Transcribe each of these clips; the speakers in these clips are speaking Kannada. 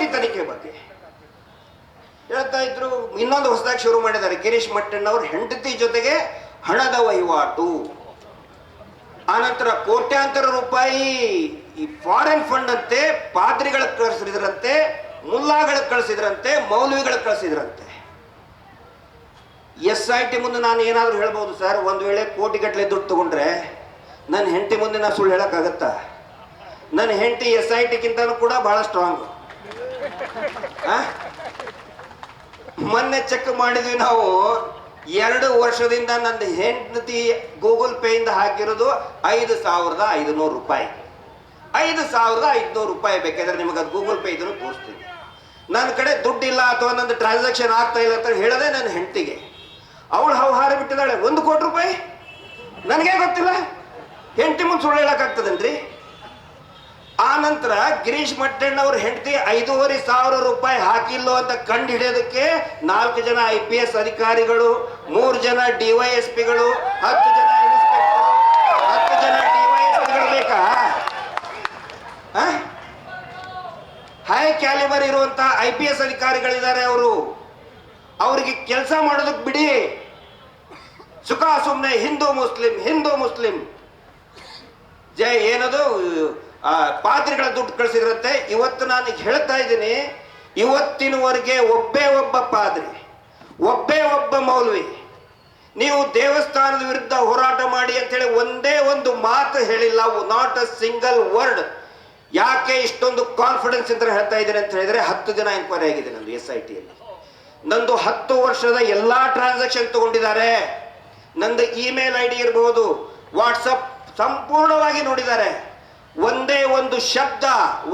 ಟಿ ತನಿಖೆ ಬಗ್ಗೆ. ಹೇಳ್ತಾ ಇದ್ರು, ಇನ್ನೊಂದು ಹೊಸದಾಗಿ ಶುರು ಮಾಡಿದ್ದಾರೆ ಗಿರೀಶ್ ಮಟ್ಟಣ್ಣವ್ರ ಹೆಂಡತಿ ಜೊತೆಗೆ ಹಣದ ವಹಿವಾಟು. ಆನಂತರ ಕೋಟ್ಯಾಂತರ ರೂಪಾಯಿ ಈ ಫಾರಿನ್ ಫಂಡ್ ಅಂತೆ ಪಾದ್ರಿಗಳಿಗೆ ಕಳಿಸಿದ್ರಂತೆ, ಮುಲ್ಲಾಗಳ ಕಳಿಸಿದ್ರಂತೆ ಮೌಲ್ವಿಗಳಿಗೆ ಕಳಿಸಿದ್ರಂತೆ. ಎಸ್ ಐ ಟಿ ಮುಂದೆ ನಾನು ಏನಾದರೂ ಹೇಳ್ಬೋದು ಸರ್? ಒಂದು ವೇಳೆ ಕೋಟಿಗಟ್ಟಲೆ ದುಡ್ಡು ತಗೊಂಡ್ರೆ ನನ್ನ ಹೆಂಡತಿ ಮುಂದೆ ನಾನು ಸುಳ್ಳು ಹೇಳೋಕ್ಕಾಗತ್ತಾ? ನನ್ನ ಹೆಂಡತಿ ಎಸ್ ಐ ಟಿಗಿಂತನೂ ಕೂಡ ಬಹಳ ಸ್ಟ್ರಾಂಗ್ ಮೊನ್ನೆ ಚೆಕ್ ಮಾಡಿದ್ವಿ ನಾವು, ಎರಡು ವರ್ಷದಿಂದ ನನ್ನ ಹೆಂಡತಿ ಗೂಗಲ್ ಇಂದ ಹಾಕಿರೋದು ಐದು ಸಾವಿರದ ಐದುನೂರು ರೂಪಾಯಿ. ಐದು ಸಾವಿರದ ಐದುನೂರು ರೂಪಾಯಿ ಬೇಕಾದ್ರೆ ನಿಮಗೆ ಅದು ಗೂಗಲ್ ಪೇ ಇದ್ರು ತೋರಿಸ್ತೀನಿ. ನನ್ನ ಕಡೆ ದುಡ್ಡಿಲ್ಲ ಅಥವಾ ನಂದು ಟ್ರಾನ್ಸಾಕ್ಷನ್ ಆಗ್ತಾ ಇಲ್ಲ ಅಂತ ಹೇಳದೆ ನನ್ನ ಹೆಂಡತಿಗೆ. ಅವಳು ಹೌಹಾರ ಬಿಟ್ಟಿದ್ದಾಳೆ, ಒಂದು ಕೋಟಿ ರೂಪಾಯಿ? ನನಗೆ ಗೊತ್ತಿಲ್ಲ. ಹೆಂಡತಿ ಮುಂದೆ ಸುಳ್ಳು ಹೇಳಕ್ಕಾಗ್ತದನ್ರಿ? ಆ ನಂತರ ಗಿರೀಶ್ ಮಟ್ಟಣ್ಣವ್ರ ಹೆಂಡತಿ ಐದೂವರೆ ಸಾವಿರ ರೂಪಾಯಿ ಹಾಕಿಲ್ಲೋ ಅಂತ ಕಂಡು ಹಿಡಿಯೋದಕ್ಕೆ ನಾಲ್ಕು ಜನ ಐ ಪಿ ಎಸ್ ಅಧಿಕಾರಿಗಳು, ಮೂರು ಜನ ಡಿವೈಎಸ್ಪಿಗಳು ಹತ್ತು ಜನ ಹತ್ತು ಜನ ಡಿವೈಎಸ್ಪಿಗಳು ಬೇಕಾ? ಹೈ? ಕ್ಯಾಲಿಬರ್ ಇರುವಂತ ಐ ಪಿ ಎಸ್ ಅಧಿಕಾರಿಗಳಿದ್ದಾರೆ ಅವರು. ಅವರಿಗೆ ಕೆಲಸ ಮಾಡೋದಕ್ಕೆ ಬಿಡಿ. ಸುಖ ಸುಮ್ಮನೆ ಹಿಂದೂ ಮುಸ್ಲಿಂ ಹಿಂದೂ ಮುಸ್ಲಿಂ. ಜೈ ಏನದು? ಆ, ಪಾದ್ರಿಗಳ ದುಡ್ಡು ಕಳಿಸಿದ್ರಂತೆ. ಇವತ್ತು ನಾನು ಹೇಳ್ತಾ ಇದ್ದೀನಿ ಇವತ್ತಿನವರೆಗೆ ಒಬ್ಬೇ ಒಬ್ಬ ಪಾದ್ರಿ ಒಬ್ಬೇ ಒಬ್ಬ ಮೌಲ್ವಿ. ನೀವು ದೇವಸ್ಥಾನದ ವಿರುದ್ಧ ಹೋರಾಟ ಮಾಡಿ ಅಂತೇಳಿ ಒಂದೇ ಒಂದು ಮಾತು ಹೇಳಿಲ್ಲ ನಾಟ್ ಅ ಸಿಂಗಲ್ ವರ್ಡ್ ಯಾಕೆ ಇಷ್ಟೊಂದು ಕಾನ್ಫಿಡೆನ್ಸ್ ಅಂತ ಹೇಳ್ತಾ ಇದ್ದೀನಿ ಅಂತ ಹೇಳಿದ್ರೆ ಹತ್ತು ಜನ ಎನ್ಕ್ವೈರಿ ಆಗಿದೆ ನಂದು ಎಸ್ ಐ ಟಿಯಲ್ಲಿ ನಂದು ಹತ್ತು ವರ್ಷದ ಎಲ್ಲಾ ಟ್ರಾನ್ಸಾಕ್ಷನ್ ತಗೊಂಡಿದ್ದಾರೆ. ನಂದು ಇಮೇಲ್ ಐ ಡಿ ಇರಬಹುದು ವಾಟ್ಸಪ್ ಸಂಪೂರ್ಣವಾಗಿ ನೋಡಿದ್ದಾರೆ. ಒಂದೇ ಒಂದು ಶಬ್ದ,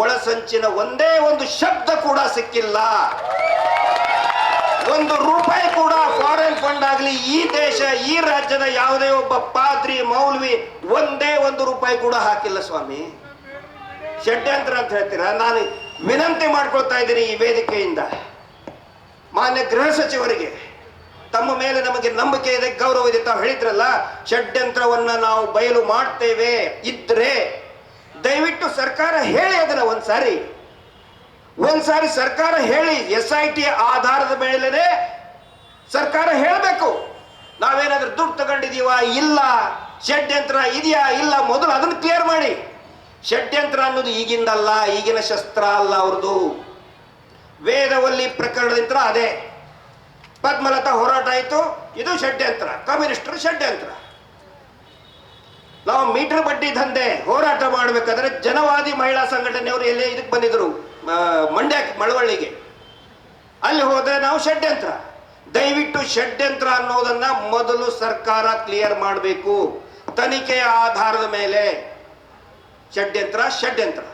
ಒಳಸಂಚಿನ ಒಂದೇ ಒಂದು ಶಬ್ದ ಕೂಡ ಸಿಕ್ಕಿಲ್ಲ. ಒಂದು ರೂಪಾಯಿ ಕೂಡ ಫಾರಿನ್ ಫಂಡ್ ಆಗಲಿ, ಈ ದೇಶ, ಈ ರಾಜ್ಯದ ಯಾವುದೇ ಒಬ್ಬ ಪಾದ್ರಿ, ಮೌಲ್ವಿ ಒಂದೇ ಒಂದು ರೂಪಾಯಿ ಕೂಡ ಹಾಕಿಲ್ಲ ಸ್ವಾಮಿ. ಷಡ್ಯಂತ್ರ ಅಂತ ಹೇಳ್ತೀರಾ? ನಾನು ವಿನಂತಿ ಮಾಡ್ಕೊಳ್ತಾ ಇದ್ದೀನಿ ಈ ವೇದಿಕೆಯಿಂದ. ಮಾನ್ಯ ಗೃಹ ಸಚಿವರಿಗೆ, ತಮ್ಮ ಮೇಲೆ ನಮಗೆ ನಂಬಿಕೆ ಇದೆ, ಗೌರವ ಇದೆ, ತಾವು ಹೇಳಿದ್ರಲ್ಲ, ಷಡ್ಯಂತ್ರವನ್ನ ನಾವು ಬಯಲು ಮಾಡ್ತೇವೆ. ಇದ್ರೆ ದಯವಿಟ್ಟು ಸರ್ಕಾರ ಹೇಳಿ ಅದನ್ನ ಒಂದ್ಸಾರಿ. ಒಂದ್ಸಾರಿ ಸರ್ಕಾರ ಹೇಳಿ ಎಸ್ ಐ ಟಿ ಆಧಾರದ ಮೇಲೆ ಸರ್ಕಾರ ಹೇಳಬೇಕು. ನಾವೇನಾದ್ರೂ ದುಡ್ಡು ತಗೊಂಡಿದೀವ, ಇಲ್ಲ, ಷಡ್ಯಂತ್ರ ಇದೆಯಾ, ಇಲ್ಲ, ಮೊದಲು ಅದನ್ನು ಕ್ಲಿಯರ್ ಮಾಡಿ. ಷಡ್ಯಂತ್ರ ಅನ್ನೋದು ಈಗಿಂದಲ್ಲ, ಈಗಿನ ಶಸ್ತ್ರ ಅಲ್ಲ ಅವ್ರದ್ದು ವೇದವಲ್ಲಿ ಪ್ರಕರಣದಿಂದ ಅದೇ. ಪದ್ಮಲತಾ ಹೋರಾಟ ಆಯಿತು, ಇದು ಷಡ್ಯಂತ್ರ, ಕಮ್ಯುನಿಸ್ಟರು ಷಡ್ಯಂತ್ರ. ನಾವು ಮೀಟರ್ ಬಡ್ಡಿ ದಂಧೆ ಹೋರಾಟ ಮಾಡಬೇಕಾದ್ರೆ ಜನವಾದಿ ಮಹಿಳಾ ಸಂಘಟನೆಯವರು ಎಲ್ಲೇ ಇದಕ್ಕೆ ಬಂದಿದ್ರು ಮಂಡ್ಯ ಮಳವಳ್ಳಿಗೆ. ಅಲ್ಲಿ ಹೋದ್ರೆ ನಾವು ಷಡ್ಯಂತ್ರ. ದಯವಿಟ್ಟು ಷಡ್ಯಂತ್ರ ಅನ್ನೋದನ್ನ ಮೊದಲು ಸರ್ಕಾರ ಕ್ಲಿಯರ್ ಮಾಡಬೇಕು. ತನಿಖೆಯ ಆಧಾರದ ಮೇಲೆ. ಷಡ್ಯಂತ್ರ ಷಡ್ಯಂತ್ರ.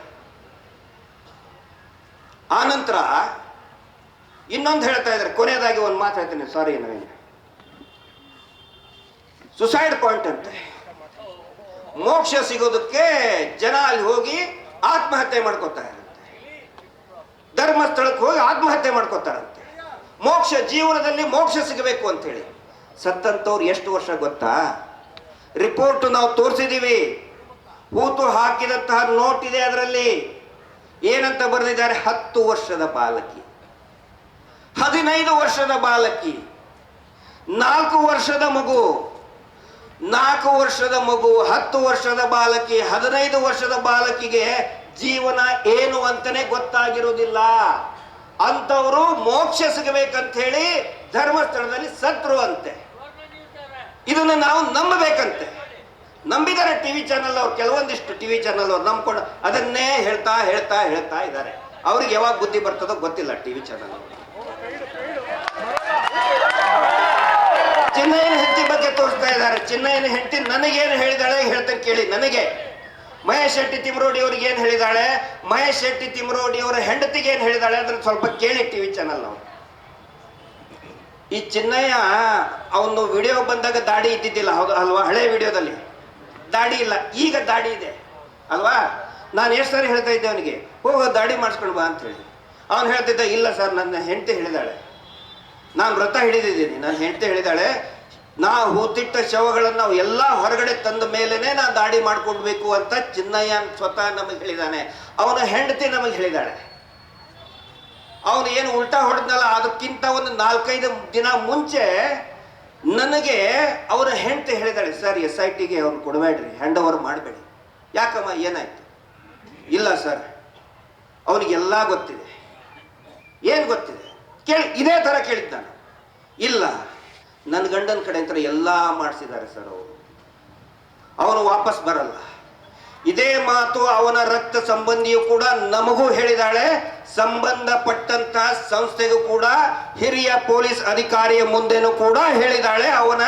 ಆನಂತರ ಇನ್ನೊಂದು ಹೇಳ್ತಾ ಇದ್ದಾರೆ. ಕೊನೆಯದಾಗಿ ಒಂದು ಮಾತು ಹೇಳ್ತೀನಿ ಸಾರಿ ನವೀನ್ ಸುಸೈಡ್ ಪಾಯಿಂಟ್ ಅಂತೆ. ಮೋಕ್ಷ ಸಿಗೋದಕ್ಕೆ ಜನ ಅಲ್ಲಿ ಹೋಗಿ ಆತ್ಮಹತ್ಯೆ ಮಾಡ್ಕೋತಾ ಇರಂತೆ ಧರ್ಮಸ್ಥಳಕ್ಕೆ ಹೋಗಿ ಆತ್ಮಹತ್ಯೆ ಮಾಡ್ಕೋತಾರಂತೆ ಮೋಕ್ಷ ಜೀವನದಲ್ಲಿ ಮೋಕ್ಷ ಸಿಗಬೇಕು ಅಂತ ಹೇಳಿ. ಸತ್ತಂತವ್ರು ಎಷ್ಟು ವರ್ಷ ಗೊತ್ತಾ? ರಿಪೋರ್ಟ್ ನಾವು ತೋರಿಸಿದೀವಿ. ಹೂತು ಹಾಕಿದಂತಹ ನೋಟ್ ಇದೆ ಅದರಲ್ಲಿ. ಏನಂತ ಬರೆದಿದ್ದಾರೆ? ಹತ್ತು ವರ್ಷದ ಬಾಲಕಿ. ಹದಿನೈದು ವರ್ಷದ ಬಾಲಕಿ. ನಾಲ್ಕು ವರ್ಷದ ಮಗು. ನಾಲ್ಕು ವರ್ಷದ ಮಗು, ಹತ್ತು ವರ್ಷದ ಬಾಲಕಿ, ಹದಿನೈದು ವರ್ಷದ ಬಾಲಕಿಗೆ ಜೀವನ ಏನು ಅಂತಾನೆ ಗೊತ್ತಾಗಿರೋದಿಲ್ಲ ಅಂತವರು ಮೋಕ್ಷ ಸಿಗಬೇಕಂತ ಹೇಳಿ ಧರ್ಮಸ್ಥಳದಲ್ಲಿ ಸತ್ರು ಅಂತೆ. ಇದನ್ನ ನಾವು ನಂಬಬೇಕಂತೆ. ನಂಬಿದ್ದಾರೆ ಟಿವಿ ಚಾನಲ್ ಅವ್ರು, ಕೆಲವೊಂದಿಷ್ಟು ಟಿವಿ ಚಾನಲ್ ಅವ್ರು ನಂಬ್ಕೊಂಡು ಅದನ್ನೇ ಹೇಳ್ತಾ ಹೇಳ್ತಾ ಹೇಳ್ತಾ ಇದ್ದಾರೆ. ಅವ್ರಿಗೆ ಯಾವಾಗ ಬುದ್ಧಿ ಬರ್ತದೋ ಗೊತ್ತಿಲ್ಲ ಟಿವಿ ಚಾನಲ್ ಅವರು ಚಿನ್ನಯ್ಯನ ಹೆಂಡತಿ ಬಗ್ಗೆ ತೋರಿಸ್ತಾ ಇದ್ದಾರೆ ಚಿನ್ನಯ್ಯನ ಹೆಂಡತಿ ನನಗೇನು ಹೇಳಿದಾಳೆ ಹೇಳ್ತೇನೆ ಕೇಳಿ ನನಗೆ. ಮಹೇಶ್ ಶೆಟ್ಟಿ ತಿಮ್ರೋಡಿ ಅವ್ರಿಗೆ ಏನು ಹೇಳಿದಾಳೆ? ಮಹೇಶ್ ಶೆಟ್ಟಿ ತಿಮ್ರೋಡಿ ಅವರ ಹೆಂಡತಿಗೆ ಏನು ಹೇಳಿದಾಳೆ ಅಂದ್ರೆ ಸ್ವಲ್ಪ ಕೇಳಿ ಟಿವಿ ಚಾನಲ್ ನಾವು. ಈ ಚಿನ್ನಯ್ಯ ಅವನು ವಿಡಿಯೋ ಬಂದಾಗ ದಾಡಿ ಇದ್ದಿದ್ದಿಲ್ಲ, ಹೌದು ಅಲ್ವಾ? ಹಳೆ ವಿಡಿಯೋದಲ್ಲಿ. ದಾಡಿ ಇಲ್ಲ, ಈಗ ದಾಡಿ ಇದೆ. ಅಲ್ವಾ? ನಾನು ಎಷ್ಟು ಸಾರಿ ಹೇಳ್ತಾ ಇದ್ದೆ ಅವನಿಗೆ ಹೋಗೋ ದಾಡಿ ಮಾಡಿಸ್ಕೊಂಡು ಬಾ ಅಂತ ಹೇಳಿ. ಅವನು ಹೇಳ್ತಿದ್ದ, ಇಲ್ಲ ಸರ್, ನನ್ನ ಹೆಂಡತಿ ಹೇಳಿದಾಳೆ. ನಾನು ವ್ರತ ಹಿಡಿದಿದ್ದೀನಿ. ನನ್ನ ಹೆಂಡತಿ ಹೇಳಿದಾಳೆ ನಾ ಹೂತಿಟ್ಟ ಶವಗಳನ್ನು ನಾವು ಎಲ್ಲ ಹೊರಗಡೆ ತಂದ ಮೇಲೇನೆ ನಾ ದಾಡಿ ಮಾಡ್ಕೊಡ್ಬೇಕು ಅಂತ ಚಿನ್ನಯ್ಯ ಸ್ವತಃ ನಮಗೆ ಹೇಳಿದಾನೆ. ಅವನ ಹೆಂಡತಿ ನಮಗೆ ಹೇಳಿದಾಳೆ. ಏನು ಉಲ್ಟಾ ಹೊಡೆದ್ನಲ್ಲ, ಅದಕ್ಕಿಂತ ಒಂದು ನಾಲ್ಕೈದು ದಿನ ಮುಂಚೆ ನನಗೆ ಅವರ ಹೆಂಡತಿ ಹೇಳಿದಾಳೆ, ಸರ್, ಎಸ್ ಐ ಟಿಗೆ ಅವ್ರು ಕೊಡಬೇಡ್ರಿ ಹ್ಯಾಂಡ್ ಓವರ್ ಮಾಡಬೇಡಿ. ಯಾಕಮ್ಮ, ಏನಾಯ್ತು? ಇಲ್ಲ, ಸರ್. ಅವನಿಗೆಲ್ಲ ಗೊತ್ತಿದೆ. ಏನು ಗೊತ್ತಿದೆ? ಕೇಳಿ, ಇದೇ ಥರ ಕೇಳಿದ್ದ ನಾನು. ಇಲ್ಲ. ನನ್ನ ಗಂಡನ ಕಡೆ ಅಂತ ಎಲ್ಲ ಮಾಡಿಸಿದ್ದಾರೆ ಸರ್ ಅವರು. ಅವನು ವಾಪಸ್ ಬರಲ್ಲ. ಇದೇ ಮಾತು ಅವನ ರಕ್ತ ಸಂಬಂಧಿಯು ಕೂಡ ನಮಗೂ ಹೇಳಿದಾಳೆ. ಸಂಬಂಧಪಟ್ಟಂತ ಸಂಸ್ಥೆಗೂ ಕೂಡ, ಹಿರಿಯ ಪೊಲೀಸ್ ಅಧಿಕಾರಿಯ ಮುಂದೆನೂ ಕೂಡ ಹೇಳಿದಾಳೆ. ಅವನ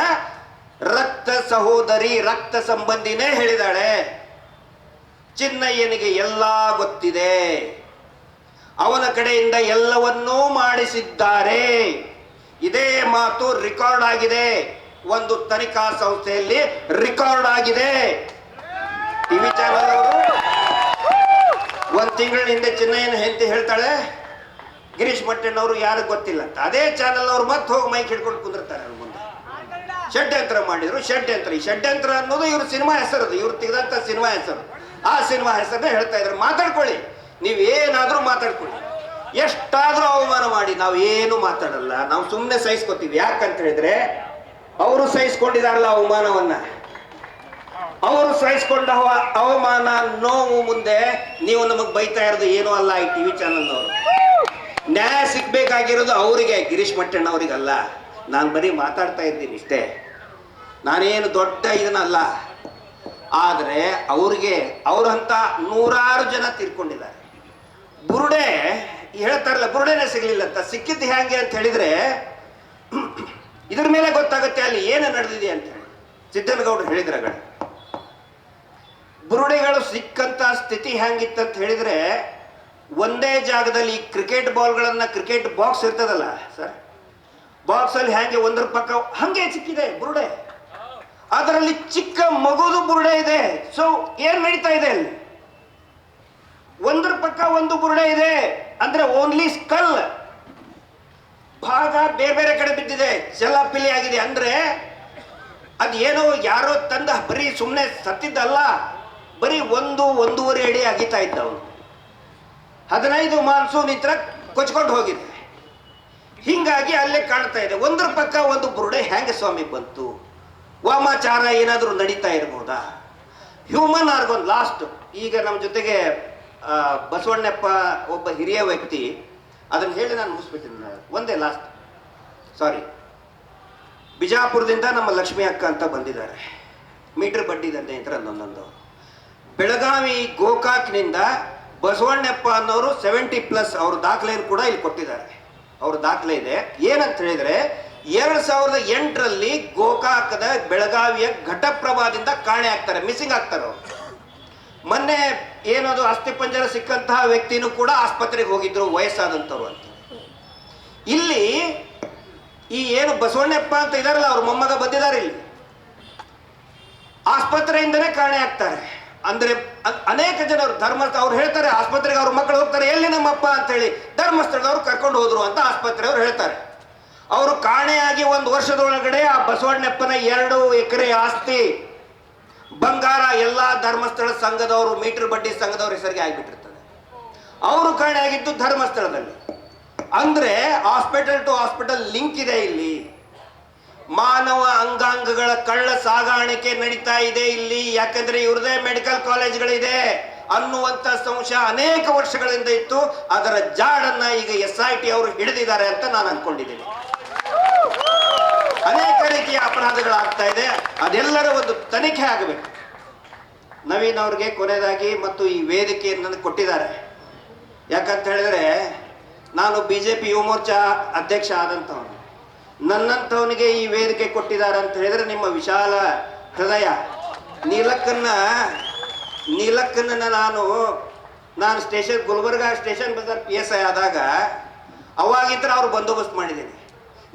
ರಕ್ತ ಸಹೋದರಿ, ರಕ್ತ ಸಂಬಂಧಿನೇ ಹೇಳಿದಾಳೆ. ಚಿನ್ನಯ್ಯನಿಗೆ ಎಲ್ಲ ಗೊತ್ತಿದೆ. ಅವನ ಕಡೆಯಿಂದ ಎಲ್ಲವನ್ನೂ ಮಾಡಿಸಿದ್ದಾರೆ. ಇದೇ ಮಾತು ರೆಕಾರ್ಡ್ ಆಗಿದೆ. ಒಂದು ತನಿಖಾ ಸಂಸ್ಥೆಯಲ್ಲಿ ರೆಕಾರ್ಡ್ ಆಗಿದೆ. ಟಿವಿ ಚಾನಲ್ ಅವರು ಒಂದ್ ತಿಂಗಳ ಹಿಂದೆ ಚಿನ್ನಯ್ಯನ ಹೆಂಡತಿ ಹೇಳ್ತಾಳೆ. ಗಿರೀಶ್ ಮಟ್ಟಣ್ಣವರು ಯಾರು ಗೊತ್ತಿಲ್ಲ ಅಂತ. ಅದೇ ಚಾನಲ್ ಅವ್ರು ಮತ್ತೆ ಹೋಗಿ ಮೈಕ್ ಹಿಡ್ಕೊಂಡು ಕುಂದಿರ್ತಾರೆ ಅವ್ರ ಮುಂದೆ. ಷಡ್ಯಂತ್ರ ಮಾಡಿದ್ರು, ಷಡ್ಯಂತ್ರ. ಈ ಷಡ್ಯಂತ್ರ ಅನ್ನೋದು ಇವ್ರ ಸಿನಿಮಾ ಹೆಸರು ಇವ್ರು ತೆಗೆದಂತ ಸಿನಿಮಾ ಹೆಸರು. ಆ ಸಿನಿಮಾ ಹೆಸರನ್ನ ಹೇಳ್ತಾ ಇದ್ರು. ಮಾತಾಡ್ಕೊಳ್ಳಿ. ನೀವು ಏನಾದ್ರೂ ಮಾತಾಡ್ಕೊಳ್ಳಿ. ಎಷ್ಟಾದ್ರೂ ಅವಮಾನ ಮಾಡಿ, ನಾವು ಏನು ಮಾತಾಡಲ್ಲ. ನಾವು ಸುಮ್ಮನೆ ಸಹಿಸ್ಕೊತೀವಿ. ಯಾಕಂತ ಹೇಳಿದ್ರೆ, ಅವರು ಸಹಿಸ್ಕೊಂಡಿದಾರಲ್ಲ ಅವಮಾನವನ್ನ. ಅವರು ಸಹಿಸ್ಕೊಂಡ ಅವಮಾನ, ನೋವು ಮುಂದೆ ನೀವು ನಮಗೆ ಬೈತಾ ಇರೋದು ಏನೂ ಅಲ್ಲ ಈ ಟಿವಿ ಚಾನಲ್ನವರು. ನ್ಯಾಯ ಸಿಗ್ಬೇಕಾಗಿರೋದು ಅವರಿಗೆ, ಗಿರೀಶ್ ಮಟ್ಟಣ್ಣ ಅವರಿಗಲ್ಲ ನಾನು ಬರೀ ಮಾತಾಡ್ತಾ ಇದ್ದೀನಿ ಇಷ್ಟೇ. ನಾನೇನು ದೊಡ್ಡ ಇದನ್ನಲ್ಲ. ಆದರೆ ಅವ್ರಿಗೆ, ಅವ್ರಂತ ನೂರಾರು ಜನ ತೀರ್ಕೊಂಡಿದ್ದಾರೆ. ಬುರುಡೆ ಹೇಳ್ತಾರಲ್ಲ, ಬುರುಡೆನೇ ಸಿಗ್ಲಿಲ್ಲ ಅಂತ ಸಿಕ್ಕಿದ್ದು ಹೇಗೆ ಅಂತ ಹೇಳಿದ್ರೆ, ಇದ್ರ ಮೇಲೆ ಗೊತ್ತಾಗುತ್ತೆ ಅಲ್ಲಿ ಏನು ನಡೆದಿದೆ ಅಂತ ಹೇಳಿ. ಸಿದ್ದನಗೌಡರು ಕಡೆ ಬುರುಡೆಗಳು ಸಿಕ್ಕಂತ ಸ್ಥಿತಿ ಹ್ಯಾಂಗಿತ್ತಂತ ಹೇಳಿದ್ರೆ, ಒಂದೇ ಜಾಗದಲ್ಲಿ ಕ್ರಿಕೆಟ್ ಬಾಲ್ಗಳನ್ನ ಕ್ರಿಕೆಟ್ ಬಾಕ್ಸ್ ಇರ್ತದಲ್ಲ ಸರ್? ಬಾಕ್ಸ್ ಅಲ್ಲಿ ಹ್ಯಾಂಗೆ ಒಂದ್ರ ಪಕ್ಕ, ಹಂಗೆ ಸಿಕ್ಕಿದೆ ಬುರುಡೆ. ಅದರಲ್ಲಿ ಚಿಕ್ಕ ಮಗುದು ಬುರುಡೆ ಇದೆ. ಸೊ ಏನ್ ನಡೀತಾ ಇದೆ ಅಲ್ಲಿ? ಒಂದ್ರ ಪಕ್ಕ ಒಂದು ಬುರುಡೆ ಇದೆ, ಅಂದ್ರೆ ಓನ್ಲಿ ಸ್ಕಲ್ ಭಾಗ ಬೇರೆ ಬೇರೆ ಕಡೆ ಬಿದ್ದಿದೆ ಜಲಪಿಲಿ ಆಗಿದೆ. ಅಂದ್ರೆ ಅದೇನೋ ಯಾರೋ ತಂದ, ಬರೀ ಸುಮ್ಮನೆ ಸತ್ತಿದ್ದಲ್ಲ, ಬರೀ ಒಂದು, ಒಂದೂವರೆ ಅಡಿ ಅಗಿತಾ ಇದ್ದ ಅವನು ಹದಿನೈದು ಮಾನ್ಸೂನ್ ಇತ್ರ ಕೊಚ್ಕೊಂಡು ಹೋಗಿದೆ. ಹಿಂಗಾಗಿ ಅಲ್ಲೇ ಕಾಣ್ತಾ ಇದೆ. ಒಂದ್ರ ಪಕ್ಕ ಒಂದು ಬುರುಡೆ ಹೆಂಗೆ ಸ್ವಾಮಿ ಬಂತು? ವಾಮಾಚಾರ ಏನಾದರೂ ನಡೀತಾ ಇರ್ಬೋದಾ? ಹ್ಯೂಮನ್ ಆರ್ಗನ್ ಲಾಸ್ಟ್ ಈಗ ನಮ್ಮ ಜೊತೆಗೆ ಬಸವಣ್ಣಪ್ಪ ಒಬ್ಬ ಹಿರಿಯ ವ್ಯಕ್ತಿ. ಅದನ್ನು ಹೇಳಿ ನಾನು ಮುಗಿಸ್ಬಿಟ್ಟಿದ್ದೀನಿ. ಒಂದೇ ಲಾಸ್ಟ್ ಸಾರಿ ಬಿಜಾಪುರದಿಂದ ನಮ್ಮ ಲಕ್ಷ್ಮಿ ಅಕ್ಕ ಅಂತ ಬಂದಿದ್ದಾರೆ. ಮೀಟರ್ ಬಡ್ಡಿ ದಂಧೆ ಒಂದೊಂದು ಬೆಳಗಾವಿ ಗೋಕಾಕ್ನಿಂದ ಬಸವಣ್ಣಪ್ಪ ಅನ್ನೋರು ಸೆವೆಂಟಿ ಪ್ಲಸ್ ಅವ್ರ ದಾಖಲೆಯನ್ನು ಕೂಡ ಇಲ್ಲಿ ಕೊಟ್ಟಿದ್ದಾರೆ. ಅವ್ರ ದಾಖಲೆ ಇದೆ. ಏನಂತ ಹೇಳಿದ್ರೆ, ಎರಡ್ ಸಾವಿರದ ಎಂಟರಲ್ಲಿ ಗೋಕಾಕದ ಬೆಳಗಾವಿಯ ಘಟಪ್ರಭಾದಿಂದ ಕಾಣೆ ಆಗ್ತಾರೆ. ಮಿಸ್ಸಿಂಗ್ ಆಗ್ತಾರೆ ಅವರು. ಮೊನ್ನೆ ಏನದು ಅಸ್ಥಿಪಂಜರ ಸಿಕ್ಕಂತಹ ವ್ಯಕ್ತಿನೂ ಕೂಡ ಆಸ್ಪತ್ರೆಗೆ ಹೋಗಿದ್ರು ವಯಸ್ಸಾದಂಥವ್ರು ಅಂತ. ಇಲ್ಲಿ ಈ ಏನು ಬಸವಣ್ಣಪ್ಪ ಅಂತ ಇದಾರಲ್ಲ, ಅವ್ರ ಮೊಮ್ಮಗ ಬಂದಿದ್ದಾರೆ ಇಲ್ಲಿ. ಆಸ್ಪತ್ರೆಯಿಂದನೇ ಕಾಣೆ ಆಗ್ತಾರೆ. ಅಂದ್ರೆ ಅನೇಕ ಜನರು ಧರ್ಮಸ್ಥಳ ಅವ್ರು ಹೇಳ್ತಾರೆ, ಆಸ್ಪತ್ರೆಗೆ ಅವ್ರ ಮಕ್ಕಳು ಹೋಗ್ತಾರೆ, ಎಲ್ಲಿ ನಮ್ಮಪ್ಪ ಅಂತ ಹೇಳಿ ಧರ್ಮಸ್ಥಳದವ್ರು ಕರ್ಕೊಂಡು ಹೋದ್ರು ಅಂತ ಆಸ್ಪತ್ರೆಯವರು ಹೇಳ್ತಾರೆ. ಅವರು ಕಾಣೆಯಾಗಿ ಒಂದು ವರ್ಷದೊಳಗಡೆ ಆ ಬಸವಣ್ಣಪ್ಪನ ಎರಡು ಎಕರೆ ಆಸ್ತಿ ಬಂಗಾರ ಎಲ್ಲ ಧರ್ಮಸ್ಥಳ ಸಂಘದವರು, ಮೀಟರ್ ಬಡ್ಡಿ ಸಂಘದವ್ರ ಹೆಸರಿಗೆ ಆಗಿಬಿಟ್ಟಿರ್ತದೆ. ಅವರು ಕಾಣೆಯಾಗಿದ್ದು ಧರ್ಮಸ್ಥಳದಲ್ಲಿ. ಅಂದ್ರೆ ಹಾಸ್ಪಿಟಲ್ ಟು ಹಾಸ್ಪಿಟಲ್ ಲಿಂಕ್ ಇದೆ ಇಲ್ಲಿ. ಮಾನವ ಅಂಗಾಂಗಗಳ ಕಳ್ಳ ಸಾಗಾಣಿಕೆ ನಡೀತಾ ಇದೆ ಇಲ್ಲಿ. ಯಾಕಂದ್ರೆ ಇವ್ರದೇ ಮೆಡಿಕಲ್ ಕಾಲೇಜ್ಗಳಿದೆ ಅನ್ನುವಂತ ಸಂಶಯ ಅನೇಕ ವರ್ಷಗಳಿಂದ ಇತ್ತು. ಅದರ ಜಾಡನ್ನ ಈಗ ಎಸ್ ಐ ಟಿ ಅವರು ಹಿಡಿದಿದ್ದಾರೆ ಅಂತ ನಾನು ಅನ್ಕೊಂಡಿದ್ದೀನಿ. ಅನೇಕ ರೀತಿಯ ಅಪರಾಧಗಳಾಗ್ತಾ ಇದೆ. ಅದೆಲ್ಲರ ಒಂದು ತನಿಖೆ ಆಗಬೇಕು. ನವೀನ್ ಅವ್ರಿಗೆ ಕೊನೆಯದಾಗಿ ಮತ್ತು ಈ ವೇದಿಕೆಯನ್ನು ಕೊಟ್ಟಿದ್ದಾರೆ. ಯಾಕಂತ ಹೇಳಿದ್ರೆ, ನಾನು B J P Yuva Morcha ಅಧ್ಯಕ್ಷ ಆದಂಥವನು. ನನ್ನಂಥವನಿಗೆ ಈ ವೇದಿಕೆ ಕೊಟ್ಟಿದ್ದಾರೆ ಅಂತ ಹೇಳಿದ್ರೆ ನಿಮ್ಮ ವಿಶಾಲ ಹೃದಯ. ನೀಲಕ್ಕನ್ನ ನೀಲಕ್ಕನ್ನ ನಾನು ನಾನು station, Gulbarga station Bazaar P S I ಆದಾಗ ಅವಾಗಿದ್ರೆ ಅವ್ರು ಬಂದೋಬಸ್ತ್ ಮಾಡಿದ್ದೀನಿ.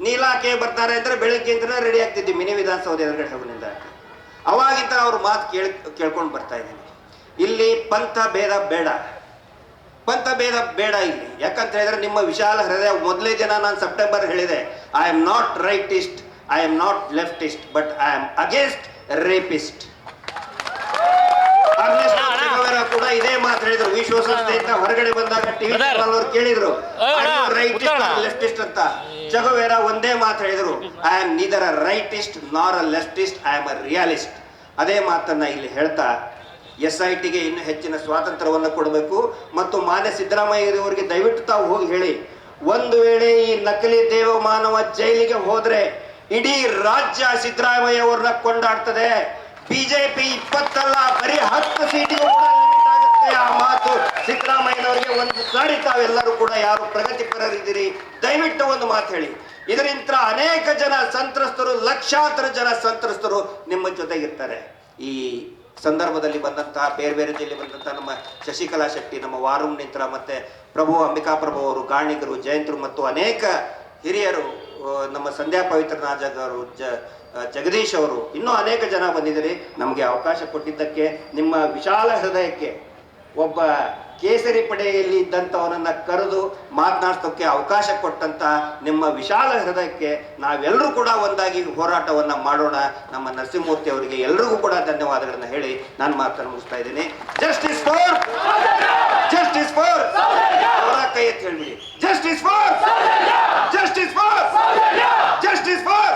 ನೀಲಾಕೆ ಬರ್ತಾರೆ ಅಂದ್ರೆ ಬೆಳಗ್ಗೆ ಅಂದ್ರೆ ರೆಡಿ ಆಗ್ತಿದ್ದೆ ಮಿನಿ ವಿಧಾನಸೌಧ ಎದುರುಗಡೆ ಹೋಗಿನಿಂದ ಅವಾಗಿಂದ ಅವ್ರ ಮಾತು ಕೇಳ್, ಕೇಳ್ಕೊಂಡು ಬರ್ತಾ ಇದ್ದೀನಿ. ಇಲ್ಲಿ ಪಂಥ ಭೇದ ಬೇಡ. ಪಂಥ ಭೇದ ಬೇಡ ಇಲ್ಲಿ. ಯಾಕಂತ ಹೇಳಿದ್ರೆ ನಿಮ್ಮ ವಿಶಾಲ ಹೃದಯ ಮೊದಲೇ ದಿನ ನಾನು ಸೆಪ್ಟೆಂಬರ್ ಹೇಳಿದೆ. I am not rightist I am not leftist but I am against rapist ಕೂಡ ಇದೇ ಮಾತು ಹೇಳಿದ್ರು. ವಿಶ್ವಸಂಸ್ಥೆಯಿಂದ ಹೊರಗಡೆ ಬಂದಾಗ ಟಿವಿ. ಚಾನಲ್ ಅವ್ರು ಕೇಳಿದ್ರು. ಲೆಫ್ಟಿಸ್ಟ್ ಅಂತ. ಜಗವೇರ ಒಂದೇ ಮಾತು ಹೇಳಿದ್ರು. I am neither a rightist nor a leftist I am a realist ಅದೇ ಮಾತನ್ನ ಇಲ್ಲಿ ಹೇಳ್ತಾ ಎಸ್ ಐ ಟಿಗೆ ಇನ್ನು ಹೆಚ್ಚಿನ ಸ್ವಾತಂತ್ರ್ಯವನ್ನು ಕೊಡಬೇಕು. ಮತ್ತು ಮಾನ್ಯ ಸಿದ್ದರಾಮಯ್ಯವರಿಗೆ ದಯವಿಟ್ಟು ತಾವು ಹೋಗಿ ಹೇಳಿ ಒಂದು ವೇಳೆ ಈ ನಕಲಿ ದೇವಮಾನವ ಜೈಲಿಗೆ ಹೋದ್ರೆ ಇಡೀ ರಾಜ್ಯ ಸಿದ್ದರಾಮಯ್ಯ ಅವ್ರನ್ನ ಕೊಂಡಾಡ್ತದೆ. ಬಿಜೆಪಿ ಇಪ್ಪತ್ತಲ್ಲ ಬರೀ ಹತ್ತು ಸೀಟಿಗೂ ಕೂಡ limit ಆಗುತ್ತೆ ಆ ಮಾತು ಸಿದ್ದರಾಮಯ್ಯನವರಿಗೆ ಸಾರಿ ತಾವೆಲ್ಲರೂ ಕೂಡ ಯಾರು ಪ್ರಗತಿಪರರಿದ್ದೀರಿ ದಯವಿಟ್ಟು ಒಂದು ಮಾತು ಹೇಳಿ. ಇದರಿಂದ ಅನೇಕ ಜನ ಸಂತ್ರಸ್ತರು, ಲಕ್ಷಾಂತರ ಜನ ಸಂತ್ರಸ್ತರು ನಿಮ್ಮ ಜೊತೆಗಿರ್ತಾರೆ ಈ ಸಂದರ್ಭದಲ್ಲಿ ಬಂದಂತಹ ಬೇರೆ ಬೇರೆ ಜಿಲ್ಲೆ ಬಂದಂತಹ ನಮ್ಮ ಶಶಿಕಲಾ ಶೆಟ್ಟಿ, ನಮ್ಮ ವಾರುಣ್ ನಿತ್ರ ಮತ್ತೆ ಪ್ರಭು ಅಂಬಿಕಾ ಪ್ರಭು ಅವರು, ಗಾಣಿಗರು, ಜಯಂತರು ಮತ್ತು ಅನೇಕ ಹಿರಿಯರು ನಮ್ಮ ಸಂಧ್ಯಾ ಪವಿತ್ರ ನಾಜಗ್ ಅವರು, ಜ ಜಗದೀಶ್ ಅವರು, ಇನ್ನೂ ಅನೇಕ ಜನ ಬಂದಿದ್ದೀರಿ. ನಮಗೆ ಅವಕಾಶ ಕೊಟ್ಟಿದ್ದಕ್ಕೆ, ನಿಮ್ಮ ವಿಶಾಲ ಹೃದಯಕ್ಕೆ ಒಬ್ಬ ಕೇಸರಿ ಪಡೆಯಲ್ಲಿ ಇದ್ದಂಥವನನ್ನ ಕರೆದು ಮಾತನಾಡ್ಸೋಕ್ಕೆ ಅವಕಾಶ ಕೊಟ್ಟಂತ ನಿಮ್ಮ ವಿಶಾಲ ಹೃದಯಕ್ಕೆ ನಾವೆಲ್ಲರೂ ಕೂಡ ಒಂದಾಗಿ ಹೋರಾಟವನ್ನ ಮಾಡೋಣ. ನಮ್ಮ ನರಸಿಂಹಮೂರ್ತಿ ಅವರಿಗೆ ಎಲ್ರಿಗೂ ಕೂಡ ಧನ್ಯವಾದಗಳನ್ನ ಹೇಳಿ ನಾನು ಮಾತನ್ನು ಮುಗಿಸ್ತಾ ಇದ್ದೀನಿ. ಜಸ್ಟಿಸ್ ಫಾರ್ ಜಸ್ಟಿಸ್ ಫಾರ್ ಕೈ ಎತ್ತಿ ಹೇಳ್ಬಿಡಿ. Justice for justice for justice for